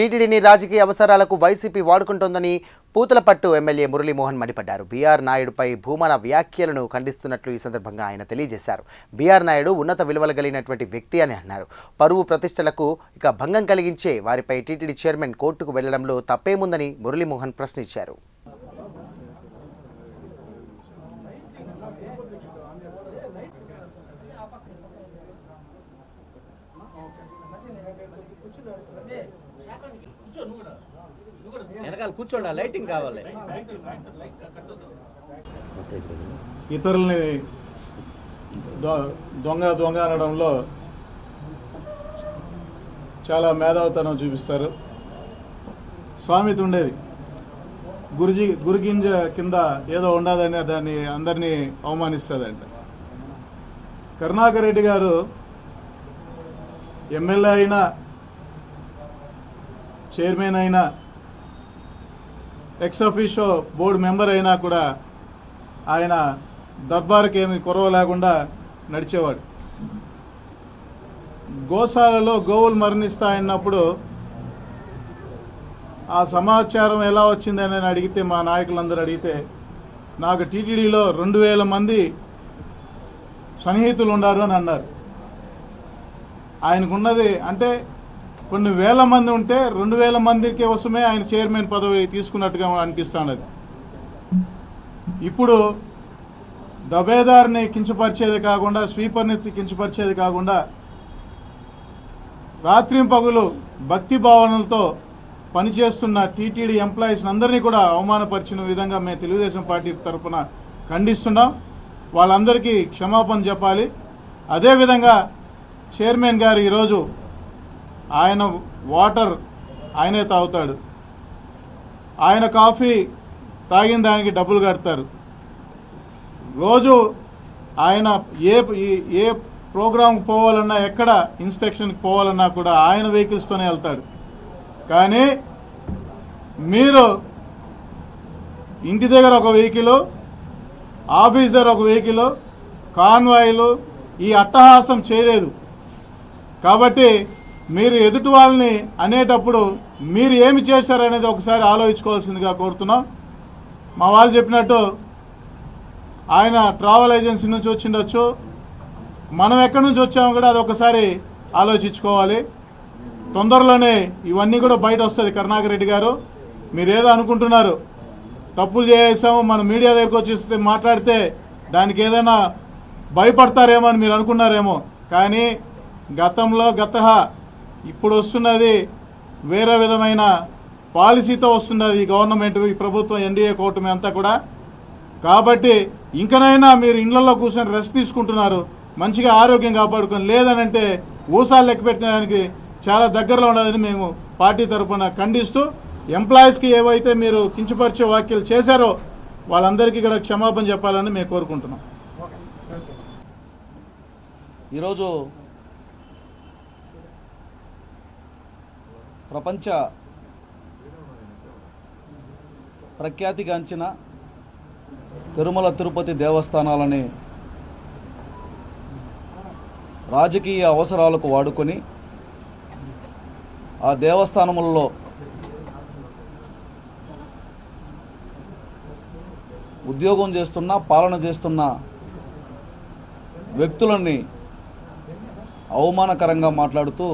టీటీడీని రాజకీయ అవసరాలకు వైసీపీ వాడుకుంటోందని పూతలపట్టు ఎమ్మెల్యే మురళీమోహన్ మండిపడ్డారు. బీఆర్ నాయుడుపై భూమన వ్యాఖ్యలను ఖండిస్తున్నట్లు ఈ సందర్భంగా ఆయన తెలియజేశారు. బీఆర్ నాయుడు ఉన్నత విలువలు కలిగినటువంటి వ్యక్తి అని అన్నారు. పరువు ప్రతిష్టలకు ఇక భంగం కలిగించే వారిపై టీటీడీ చైర్మన్ కోర్టుకు వెళ్ళడంలో తప్పేముందని మురళీమోహన్ ప్రశ్నించారు. వెనకాల కూర్చోండి లైటింగ్ కావాలి. ఇతరుల్ని దొంగ దొంగ అనడంలో చాలా మేధావతనం చూపిస్తారు. స్వామితి ఉండేది గురుజీ గురిగింజ కింద ఏదో ఉండదని దాన్ని అందరినీ అవమానిస్తుందంట. కరుణాకర్ రెడ్డి గారు ఎమ్మెల్యే అయినా చైర్మన్ అయినా ఎక్స్ అఫీషియో బోర్డు మెంబర్ అయినా కూడా ఆయన దర్బార్కి ఏమి కొరవ లేకుండా నడిచేవాడు. గోశాలలో గోవులు మరణిస్తాయన్నప్పుడు ఆ సమాచారం ఎలా వచ్చిందని అని అడిగితే మా నాయకులందరూ అడిగితే నాకు టీటీడీలో రెండు వేల మంది సన్నిహితులు ఉన్నారు అని అన్నారు. ఆయనకున్నది అంటే కొన్ని వేల మంది ఉంటే రెండు వేల మందికి కోసమే ఆయన చైర్మన్ పదవి తీసుకున్నట్టుగా అనిపిస్తున్నది ఇప్పుడు దబేదార్ని కించపరిచేది కాకుండా స్వీపర్ని కించపరిచేది కాకుండా రాత్రింపగులు భక్తి భావనలతో పనిచేస్తున్న టీటీడీ ఎంప్లాయీస్ అందరినీ కూడా అవమానపరిచిన విధంగా మేము తెలుగుదేశం పార్టీ తరఫున ఖండిస్తున్నాం. వాళ్ళందరికీ క్షమాపణ చెప్పాలి. అదేవిధంగా చైర్మన్ గారు ఈరోజు ఆయన వాటర్ ఆయనే తాగుతాడు. ఆయన కాఫీ తాగిన దానికి డబ్బులు కడతారు. రోజు ఆయన ఏ ఏ ప్రోగ్రాంకి పోవాలన్నా ఎక్కడ ఇన్స్పెక్షన్కి పోవాలన్నా కూడా ఆయన వెహికల్స్తోనే వెళ్తాడు. కానీ మీరు ఇంటి దగ్గర ఒక వెహికల్ ఆఫీస్ దగ్గర ఒక వెహికల్ కాన్వాయిలు ఈ అట్టహాసం చేయలేదు. కాబట్టి మీరు ఎదుటి వాళ్ళని అనేటప్పుడు మీరు ఏమి చేశారనేది ఒకసారి ఆలోచించుకోవాల్సిందిగా కోరుతున్నాం. మా వాళ్ళు చెప్పినట్టు ఆయన ట్రావెల్ ఏజెన్సీ నుంచి వచ్చిండొచ్చు. మనం ఎక్కడి నుంచి వచ్చామో కూడా అది ఒకసారి ఆలోచించుకోవాలి. తొందరలోనే ఇవన్నీ కూడా బయట వస్తుంది కరుణాకర్ రెడ్డి గారు. మీరేదో అనుకుంటున్నారు. తప్పులు చేసాము మన మీడియా దగ్గరకు వచ్చి మాట్లాడితే దానికి ఏదైనా భయపడతారేమో అని మీరు అనుకున్నారేమో. కానీ గతంలో గత ఇప్పుడు వస్తున్నది వేరే విధమైన పాలసీతో వస్తున్నది ఈ గవర్నమెంట్ ఈ ప్రభుత్వం ఎన్డీఏ కూటమి అంతా కూడా. కాబట్టి ఇంకనైనా మీరు ఇళ్ళలో కూర్చొని రెస్ట్ తీసుకుంటున్నారు మంచిగా ఆరోగ్యం కాపాడుకొని లేదనంటే ఊసాలు లెక్క పెట్టడానికి చాలా దగ్గరలో ఉండదని మేము పార్టీ తరఫున ఖండిస్తూ ఎంప్లాయీస్కి ఏవైతే మీరు కించపరిచే వ్యాఖ్యలు చేశారో వాళ్ళందరికీ ఇక్కడ క్షమాపణ చెప్పాలని మేము కోరుకుంటున్నాం. ఈరోజు ప్రపంచ ప్రఖ్యాతిగాంచిన తిరుమల తిరుపతి దేవస్థానాలని రాజకీయ అవసరాలకు వాడుకొని ఆ దేవస్థానములలో ఉద్యోగం చేస్తున్న పాలన చేస్తున్న వ్యక్తులని అవమానకరంగా మాట్లాడుతూ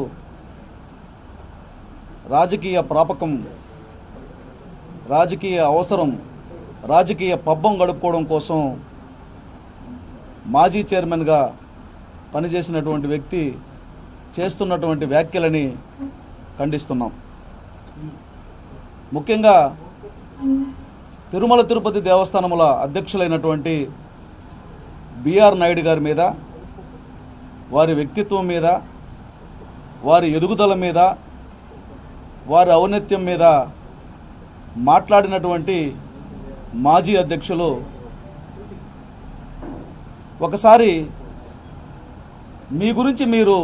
రాజకీయ ప్రాపకం రాజకీయ అవసరం రాజకీయ పబ్బం గడుపుకోవడం కోసం మాజీ చైర్మన్గా పనిచేసినటువంటి వ్యక్తి చేస్తున్నటువంటి వ్యాఖ్యలని ఖండిస్తున్నాం. ముఖ్యంగా తిరుమల తిరుపతి దేవస్థానముల అధ్యక్షులైనటువంటి బిఆర్ నాయుడు గారి మీద వారి వ్యక్తిత్వం మీద వారి ఎదుగుదల మీద వారి ఔన్నత్యం మీద మాట్లాడినటువంటి మాజీ అధ్యక్షులు ఒకసారి మీ గురించి మీరు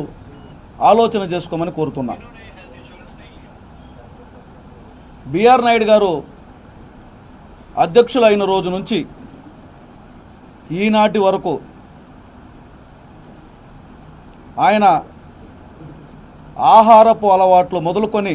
ఆలోచన చేసుకోమని కోరుతున్నా. బిఆర్ నాయుడు గారు అధ్యక్షులైన రోజు నుంచి ఈనాటి వరకు ఆయన ఆహారపు అలవాట్లు మొదలుకొని